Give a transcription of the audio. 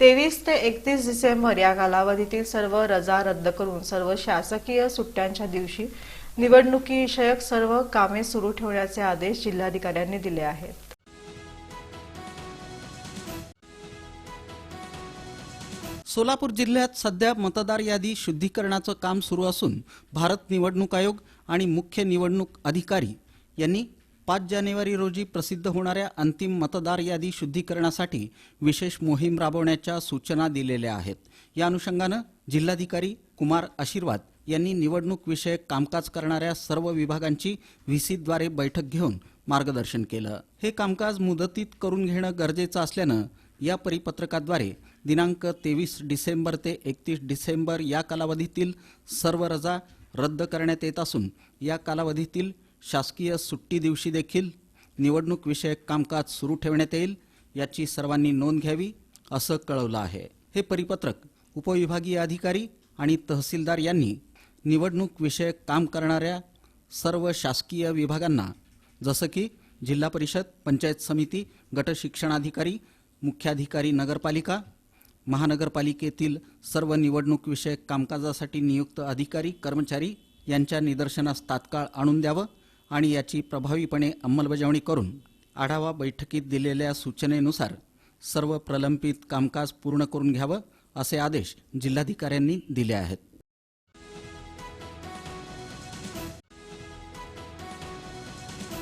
तेवीस ते एकतीस डिसेंबर या कालावधीतील सर्व रजा रद्द करून सर्व शासकीय सुट्ट्यांच्या दिवशी निवडणुकीविषयक सर्व कामे सुरू ठेवण्याचे आदेश जिल्हाधिकाऱ्यांनी दिले आहेत. सोलापूर जिल्ह्यात सध्या मतदार यादी शुद्धीकरणाचं काम सुरू असून भारत निवडणूक आयोग आणि मुख्य निवडणूक अधिकारी यांनी पाच जानेवारी रोजी प्रसिद्ध होणाऱ्या अंतिम मतदार यादी शुद्धीकरणासाठी विशेष मोहीम राबवण्याच्या सूचना दिलेल्या आहेत. या अनुषंगानं जिल्हाधिकारी कुमार आशीर्वाद यांनी निवडणूक विषयक कामकाज करणाऱ्या सर्व विभागांची व्हीसीद्वारे बैठक घेऊन मार्गदर्शन केलं. हे कामकाज मुदतीत करून घेणं गरजेचं असल्यानं या परिपत्रकाद्वारे दिनांक तेवीस डिसेंबर ते एकतीस डिसेंबर या कालावधीतील सर्व रजा रद्द करण्यात येत असून या कालावधीतील शासकीय सुट्टी दिवशी देखील निवडणूक विषयक कामकाज सुरू ठेवण्यात येईल याची सर्वांनी नोंद घ्यावी असं कळवलं आहे. हे परिपत्रक उपविभागीय अधिकारी आणि तहसीलदार यांनी निवडणूक विषयक काम करणाऱ्या सर्व शासकीय विभागांना जसं की जिल्हा परिषद पंचायत समिती गट शिक्षणाधिकारी मुख्याधिकारी नगरपालिका महानगरपालिकेतील सर्व निवडणूक विषयक कामकाजासाठी नियुक्त अधिकारी कर्मचारी यांच्या निदर्शनास तात्काळ आणून द्यावं. आणि याची प्रभावीपणे अंमलबजावणी करून आढावा बैठकीत दिलेल्या सूचनेनुसार सर्व प्रलंबित कामकाज पूर्ण करून घ्यावं असे आदेश जिल्हाधिकाऱ्यांनी दिले आहेत.